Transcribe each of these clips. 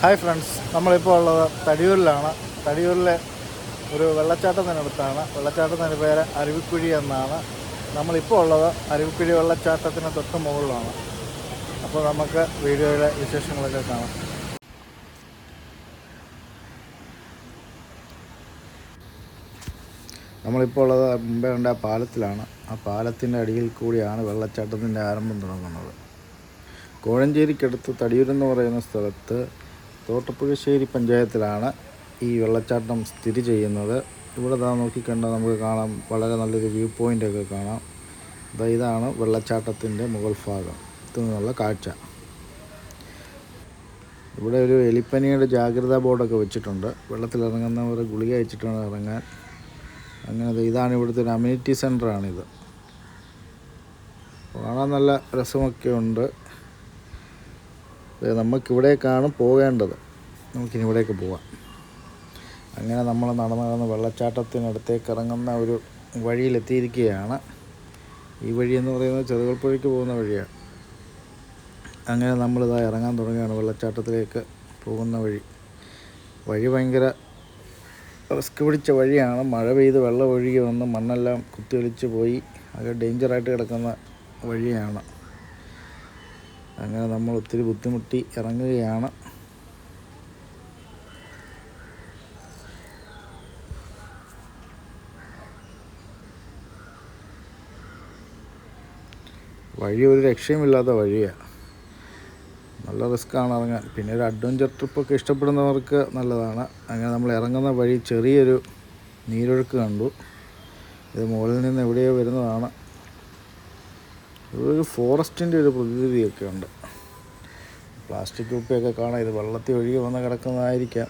Hi friends നമ്മളിപ്പോൾ ഉള്ളത് തടിയൂരിലാണ്. തടിയൂരിലെ ഒരു വെള്ളച്ചാട്ടത്തിനടുത്താണ്. വെള്ളച്ചാട്ടത്തിന്റെ പേര് അരുവിക്കുഴി എന്നാണ്. നമ്മളിപ്പോൾ ഉള്ളത് അരുവിക്കുഴി വെള്ളച്ചാട്ടത്തിന് തൊട്ട് മുകളിലാണ്. അപ്പോൾ നമുക്ക് വീഡിയോയിലെ വിശേഷങ്ങളൊക്കെ കാണാം. നമ്മളിപ്പോൾ ഉള്ളത് മുമ്പേ കണ്ട പാലത്തിലാണ്. ആ പാലത്തിന്റെ അടിയിൽ കൂടിയാണ് വെള്ളച്ചാട്ടത്തിന്റെ ആരംഭം തുടങ്ങുന്നത്. കോഴഞ്ചേരിക്കടുത്ത് തടിയൂരെന്ന് പറയുന്ന സ്ഥലത്ത് തോട്ടപ്പുഴശ്ശേരി പഞ്ചായത്തിലാണ് ഈ വെള്ളച്ചാട്ടം സ്ഥിതി ചെയ്യുന്നത്. ഇവിടെ ദാ നോക്കിക്കണ്ടാൽ നമുക്ക് കാണാം. വളരെ നല്ലൊരു വ്യൂ പോയിന്റൊക്കെ കാണാം. ദാ ഇതാണ് വെള്ളച്ചാട്ടത്തിന്റെ മുകൾ ഭാഗം. നിന്നുള്ള കാഴ്ച. ഇവിടെ ഒരു എലിപ്പനിയുടെ ജാഗ്രതാ ബോർഡൊക്കെ വെച്ചിട്ടുണ്ട്. വെള്ളത്തിലിറങ്ങുന്നവർ ഗുളിക വെച്ചിട്ടാണ് ഇറങ്ങാൻ. അങ്ങനെ ഇതാണ് ഇവിടുത്തെ ഒരു അമ്യൂണിറ്റി സെന്ററാണിത് കാണാൻ നല്ല രസമൊക്കെ ഉണ്ട്. നമുക്കിവിടേക്കാണ് പോകേണ്ടത്. നമുക്കിനി ഇവിടേക്ക് പോവാം. അങ്ങനെ നമ്മൾ നടന്ന് നടന്ന് വെള്ളച്ചാട്ടത്തിനടുത്തേക്ക് ഇറങ്ങുന്ന ഒരു വഴിയിലെത്തിയിരിക്കുകയാണ്. ഈ വഴി എന്ന് പറയുന്നത് ചെറുകൾപ്പുഴയ്ക്ക് പോകുന്ന വഴിയാണ്. അങ്ങനെ നമ്മളിതാ ഇറങ്ങാൻ തുടങ്ങുകയാണ് വെള്ളച്ചാട്ടത്തിലേക്ക് പോകുന്ന വഴി. വഴി ഭയങ്കര റിസ്ക് പിടിച്ച വഴിയാണ്. മഴ പെയ്ത് വെള്ളം ഒഴുകി വന്ന് മണ്ണെല്ലാം കുത്തിയൊലിച്ച് പോയി. അത് ഡേഞ്ചറായിട്ട് കിടക്കുന്ന വഴിയാണ്. അങ്ങനെ നമ്മൾ ഒത്തിരി ബുദ്ധിമുട്ടി ഇറങ്ങുകയാണ്. വഴി ഒരു രക്ഷയുമില്ലാത്ത വഴിയാണ് നല്ല റിസ്ക്കാണ് ഇറങ്ങാൻ. പിന്നെ ഒരു അഡ്വഞ്ചർ ട്രിപ്പൊക്കെ ഇഷ്ടപ്പെടുന്നവർക്ക് നല്ലതാണ്. അങ്ങനെ നമ്മൾ ഇറങ്ങുന്ന വഴി ചെറിയൊരു നീരൊഴുക്ക് കണ്ടു. ഇത് മുകളിൽ നിന്ന് എവിടെയോ വരുന്നതാണ്. ഒരു ഫോറസ്റ്റിന്റെ ഒരു പ്രതിനിധിയൊക്കെ ഉണ്ട്. പ്ലാസ്റ്റിക് കുപ്പിയൊക്കെ കാണാം ഇത് വെള്ളത്തിൽ ഒഴുകി വന്ന് കിടക്കുന്നതായിരിക്കാം.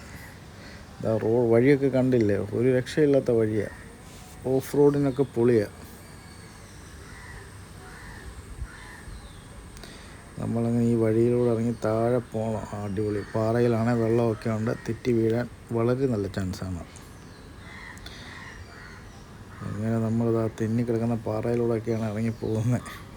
ഇതാ റോഡ് വഴിയൊക്കെ കണ്ടില്ലേ? ഒരു രക്ഷയില്ലാത്ത വഴിയാണ് ഓഫ് റോഡിനൊക്കെ പൊളിയാണ് നമ്മളങ്ങനെ ഈ വഴിയിലൂടെ ഇറങ്ങി താഴെ പോകണം അടിപൊളി. പാറയിലാണെങ്കിൽ വെള്ളമൊക്കെ ഉണ്ട്. തെറ്റി വീഴാൻ വളരെ നല്ല ചാൻസാണ്. അങ്ങനെ നമ്മളിതാ തെന്നി കിടക്കുന്ന പാറയിലൂടെയൊക്കെയാണ് ഇറങ്ങി പോകുന്നത്.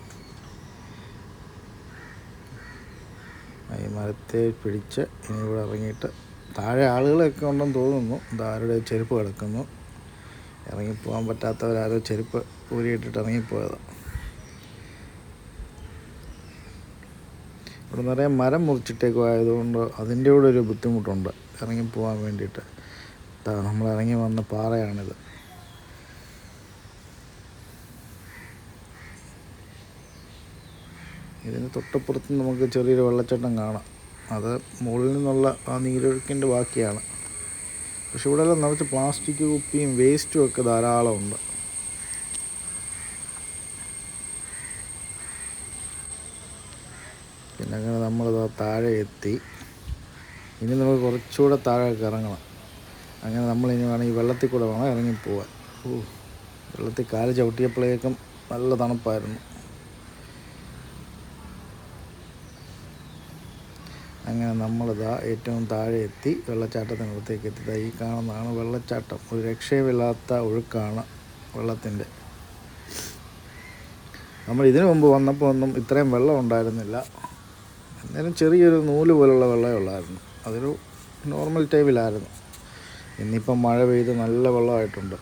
ഈ മരത്തെ പിടിച്ച് ഇനി ഇവിടെ ഇറങ്ങിയിട്ട് താഴെ ആളുകളൊക്കെ ഉണ്ടെന്ന് തോന്നുന്നു. ഇതാരുടെ ചെരുപ്പ് കിടക്കുന്നു. ഇറങ്ങിപ്പോകാൻ പറ്റാത്തവരാരോ ചെരുപ്പ് ഊരിയിട്ടിട്ട് ഇറങ്ങിപ്പോയതാണ് ഇവിടെ നിറയെ മരം മുറിച്ചിട്ടേക്കും ആയതുകൊണ്ട് അതിന്റെ കൂടെ ഒരു ബുദ്ധിമുട്ടുണ്ട് ഇറങ്ങിപ്പോകാൻ വേണ്ടിയിട്ട്. നമ്മൾ ഇറങ്ങി വന്ന പാറയാണിത്. ഇതിന് തൊട്ടപ്പുറത്ത് നമുക്ക് ചെറിയൊരു വെള്ളച്ചാട്ടം കാണാം. അത് മുകളിൽ നിന്നുള്ള ആ നീരൊഴുക്കിന്റെ ബാക്കിയാണ്. പക്ഷെ ഇവിടെ എല്ലാം നിറച്ച് പ്ലാസ്റ്റിക് കുപ്പിയും വേസ്റ്റും ഒക്കെ ധാരാളം ഉണ്ട്. പിന്നെ അങ്ങനെ നമ്മൾ താഴെ എത്തി. ഇനി നമുക്ക് കുറച്ചുകൂടെ താഴേക്ക് ഇറങ്ങണം. അങ്ങനെ നമ്മളിനി വേണം ഈ വെള്ളത്തിൽ കൂടെ വേണം ഇറങ്ങിപ്പോവാൻ. ഓ വെള്ളത്തിൽ കാൽ ചവിട്ടിയപ്പോഴേക്കും നല്ല തണുപ്പായിരുന്നു. അങ്ങനെ നമ്മളിതാ ഏറ്റവും താഴെ എത്തി വെള്ളച്ചാട്ടത്തിനടുത്തേക്ക് എത്തി ഈ കാണുന്നതാണ് വെള്ളച്ചാട്ടം. ഒരു രക്ഷയുമില്ലാത്ത ഒഴുക്കാണ് വെള്ളത്തിന്റെ. നമ്മൾ ഇതിനു മുമ്പ് വന്നപ്പോൾ ഒന്നും ഇത്രയും വെള്ളം ഉണ്ടായിരുന്നില്ല. എന്നാലും ചെറിയൊരു നൂൽ പോലുള്ള വെള്ളമേ ഉള്ളായിരുന്നു. അതൊരു നോർമൽ ടൈമിലായിരുന്നു. ഇന്നിപ്പം മഴ പെയ്ത് നല്ല വെള്ളമായിട്ടുണ്ട്.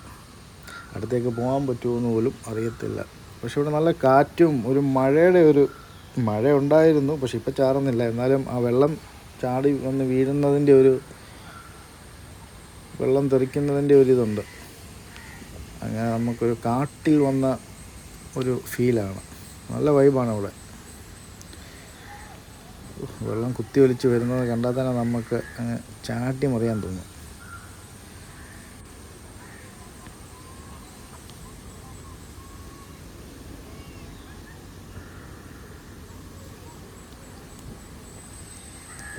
അടുത്തേക്ക് പോകാൻ പറ്റുമോ എന്ന് പോലും അറിയത്തില്ല. പക്ഷെ ഇവിടെ നല്ല കാറ്റും ഒരു മഴയുടെ ഒരു മഴ ഉണ്ടായിരുന്നു പക്ഷെ ഇപ്പം ചാറുന്നില്ല. എന്നാലും ആ വെള്ളം ചാടി വന്ന് വീഴുന്നതിന്റെ ഒരു വെള്ളം തെറിക്കുന്നതിന്റെ ഒരു ഇതുണ്ട്. അങ്ങനെ നമുക്കൊരു കാട്ടിൽ വന്ന ഒരു ഫീലാണ്. നല്ല വൈബാണ് ഇവിടെ വെള്ളം കുത്തി ഒലിച്ച് വരുന്നത് കണ്ടാൽ തന്നെ നമുക്ക് ചാട്ടി മറിയാൻ തോന്നും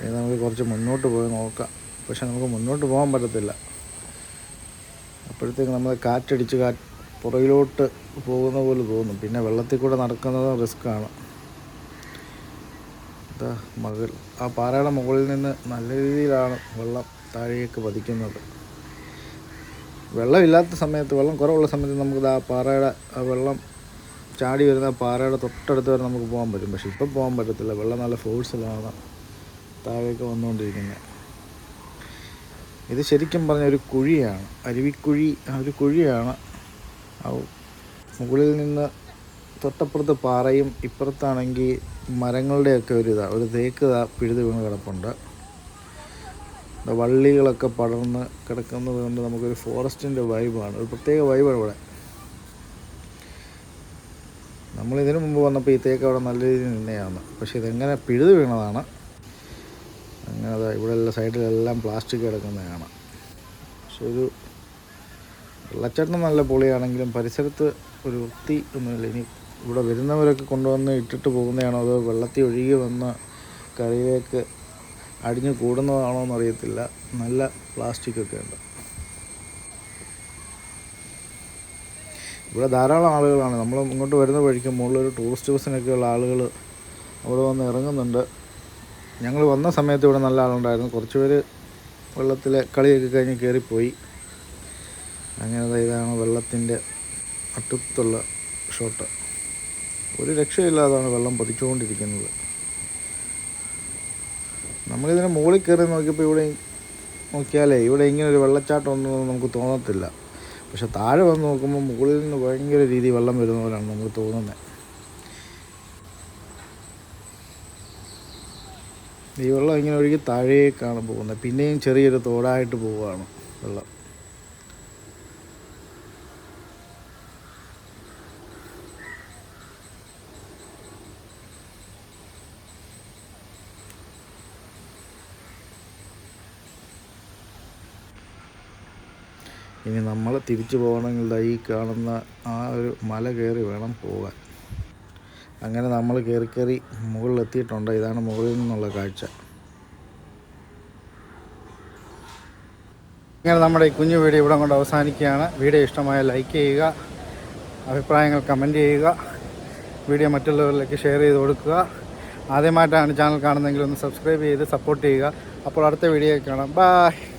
ഇനി നമുക്ക് കുറച്ച് മുന്നോട്ട് പോയി നോക്കാം. പക്ഷെ നമുക്ക് മുന്നോട്ട് പോകാൻ പറ്റത്തില്ല. അപ്പോഴത്തേക്ക് നമ്മൾ കാറ്റടിച്ച് കാ പുറകിലോട്ട് പോകുന്ന പോലെ തോന്നും. പിന്നെ വെള്ളത്തിൽ കൂടെ നടക്കുന്നത് റിസ്ക്കാണ് ഇതാ മകൾ. ആ പാറയുടെ മുകളിൽ നിന്ന് നല്ല രീതിയിലാണ് വെള്ളം താഴേക്ക് പതിക്കുന്നത്. വെള്ളമില്ലാത്ത സമയത്ത് വെള്ളം കുറവുള്ള സമയത്ത് നമുക്ക് ആ പാറയുടെ ആ വെള്ളം ചാടി വരുന്ന പാറയുടെ തൊട്ടടുത്ത് വരെ നമുക്ക് പോകാൻ പറ്റും. പക്ഷെ ഇപ്പം പോകാൻ പറ്റത്തില്ല. വെള്ളം നല്ല ഫോഴ്സിലാണ് താഴേക്ക് വന്നുകൊണ്ടിരിക്കുന്നത്. ഇത് ശരിക്കും പറഞ്ഞ ഒരു കുഴിയാണ്. അരുവിക്കുഴി ഒരു കുഴിയാണ്. മുകളിൽ നിന്ന് തൊട്ടപ്പുറത്ത് പാറയും ഇപ്പുറത്താണെങ്കിൽ മരങ്ങളുടെയൊക്കെ ഒരു ഇതാണ് ഒരു തേക്ക് പിഴുത് വീണ് കിടപ്പുണ്ട്. വള്ളികളൊക്കെ പടർന്ന് കിടക്കുന്നത് കൊണ്ട് നമുക്കൊരു ഫോറസ്റ്റിന്റെ വൈബാണ്. ഒരു പ്രത്യേക വൈബാണ് ഇവിടെ. നമ്മൾ ഇതിനു മുമ്പ് വന്നപ്പോൾ ഈ തേക്ക് അവിടെ നല്ല രീതിയിൽ നിന്നെയാണ് പക്ഷേ ഇതെങ്ങനെ പിഴുത് വീണതാണ് അങ്ങനെ അതാ ഇവിടെ എല്ലാ സൈഡിലെല്ലാം പ്ലാസ്റ്റിക് കിടക്കുന്നത് കാണാം. പക്ഷെ ഒരു വെള്ളച്ചാട്ടം നല്ല പൊളിയാണെങ്കിലും പരിസരത്ത് ഒരു വൃത്തി ഒന്നുമില്ല. ഇനി ഇവിടെ വരുന്നവരൊക്കെ കൊണ്ടുവന്ന് ഇട്ടിട്ട് പോകുന്നതാണോ അതോ വെള്ളത്തിൽ ഒഴുകി വന്ന് കരയിലേക്ക് അടിഞ്ഞു കൂടുന്നതാണോ എന്നറിയത്തില്ല. നല്ല പ്ലാസ്റ്റിക് ഒക്കെ ഉണ്ട്. ഇവിടെ ധാരാളം ആളുകളാണ്. നമ്മൾ ഇങ്ങോട്ട് വരുന്ന വഴിക്ക് മുകളിലൊരു ടൂറിസ്റ്റ് ബസ്സിനൊക്കെയുള്ള ആളുകൾ അവിടെ വന്ന് ഇറങ്ങുന്നുണ്ട്. ഞങ്ങൾ വന്ന സമയത്ത് ഇവിടെ നല്ല ആളുണ്ടായിരുന്നു. കുറച്ച് പേര് വെള്ളത്തിലെ കളിയൊക്കെ കഴിഞ്ഞ് കയറിപ്പോയി അങ്ങനെ ഇതാണ് വെള്ളത്തിന്റെ അടുത്തുള്ള ഷോട്ട്. ഒരു രക്ഷയില്ലാതാണ് വെള്ളം പതിച്ചുകൊണ്ടിരിക്കുന്നത്. നമ്മളിതിന് മുകളിൽ കയറി നോക്കിയപ്പോൾ ഇവിടെ നോക്കിയാലേ ഇവിടെ ഇങ്ങനെ ഒരു വെള്ളച്ചാട്ടം ഉണ്ടെന്ന് നമുക്ക് തോന്നത്തില്ല. പക്ഷെ താഴെ വന്ന് നോക്കുമ്പോൾ മുകളിൽ നിന്ന് ഭയങ്കര രീതിയിൽ വെള്ളം വരുന്ന പോലെയാണ് നമുക്ക് തോന്നുന്നത് ഈ വെള്ളം ഇങ്ങനെ ഒഴുകി താഴേക്കാണ് പോകുന്നത്. പിന്നെയും ചെറിയൊരു തോടായിട്ട് പോവുകയാണ് വെള്ളം. ഇനി നമ്മൾ തിരിച്ചു പോകണമെങ്കിൽ ഈ കാണുന്ന ആ ഒരു മല കയറി വേണം പോകാൻ. അങ്ങനെ നമ്മൾ കയറി കയറി മുകളിലെത്തിയിട്ടുണ്ട്. ഇതാണ് മുകളിൽ നിന്നുള്ള കാഴ്ച. ഇങ്ങനെ നമ്മുടെ ഈ കുഞ്ഞു വീഡിയോ ഇവിടെ കൊണ്ട് അവസാനിക്കുകയാണ്. വീഡിയോ ഇഷ്ടമായ ലൈക്ക് ചെയ്യുക അഭിപ്രായങ്ങൾ കമന്റ് ചെയ്യുക വീഡിയോ മറ്റുള്ളവരിലേക്ക് ഷെയർ ചെയ്ത് കൊടുക്കുക. ആദ്യമായിട്ടാണ് ചാനൽ കാണുന്നതെങ്കിൽ ഒന്ന് സബ്സ്ക്രൈബ് ചെയ്ത് സപ്പോർട്ട് ചെയ്യുക. അപ്പോൾ അടുത്ത വീഡിയോ കാണാം. ബൈ